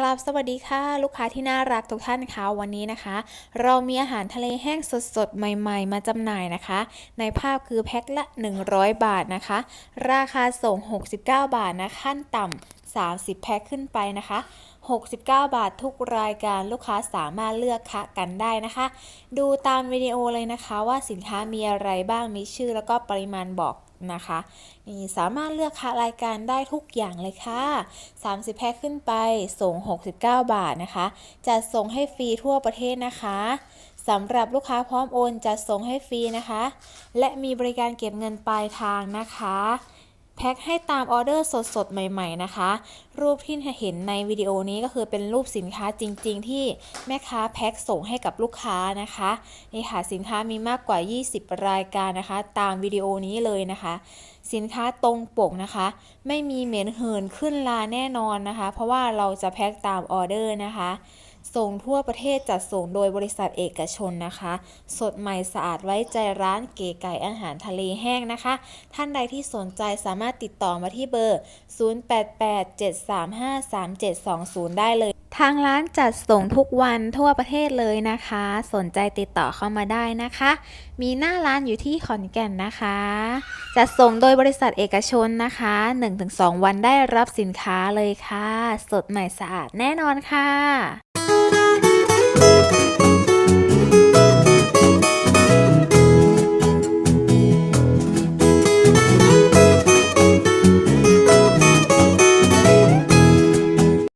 กราบสวัสดีค่ะ ลูกค้าที่น่ารักทุกท่านคะวันนี้นะคะ เรามีอาหารทะเลแห้งสดๆ ใหม่ๆ มาจำหน่ายนะคะ ในภาพคือแพ็คละ 100 บาทนะคะ ราคาส่ง 69 บาทนะขั้นต่ำ 30 แพ็คขึ้นไปนะคะ 69 บาททุกรายการลูกค้าสามารถเลือกคะกันได้นะคะ ดูตามวิดีโอเลยนะคะว่าสินค้ามีอะไรบ้างมีชื่อแล้วก็ปริมาณบอกนะคะนี่สามารถเลือกคะรายการได้ทุกอย่างเลยค่ะ 30 แพ็คขึ้นไปส่ง 69 บาทนะคะจะส่งให้ฟรีทั่วประเทศนะคะสำหรับลูกค้าพร้อมโอนจะส่งให้ฟรีนะคะ และมีบริการเก็บเงินปลายทางนะคะ แพ็คให้ตามออเดอร์สดๆ ใหม่ๆนะคะ รูปที่เห็นในวิดีโอนี้ก็คือเป็นรูปสินค้าจริง ๆ ที่แม่ค้าแพ็คส่งให้กับลูกค้านะคะนี่ค่ะสินค้ามีมากกว่า 20 รายการนะคะ ตามวิดีโอนี้เลยนะคะ สินค้าตรงปกนะคะ ไม่มีเหม็นเหินขึ้นลาแน่นอนนะคะ เพราะว่าเราจะแพ็คตามออเดอร์นะคะ ส่งทั่วประเทศจัดส่งโดยบริษัทเอกชนนะคะ สดใหม่สะอาดไว้ใจร้านเก๋ไก่อาหารทะเลแห้งนะคะ ท่านใดที่สนใจสามารถติดต่อมาที่เบอร์ 0887353720 ได้เลยทางร้านจัดส่งทุกวันทั่วประเทศเลยนะคะ สนใจติดต่อเข้ามาได้นะคะ มีหน้าร้านอยู่ที่ขอนแก่นนะคะ จัดส่งโดยบริษัทเอกชนนะคะ 1-2 วันได้รับสินค้าเลยค่ะ สดใหม่สะอาดแน่นอนค่ะ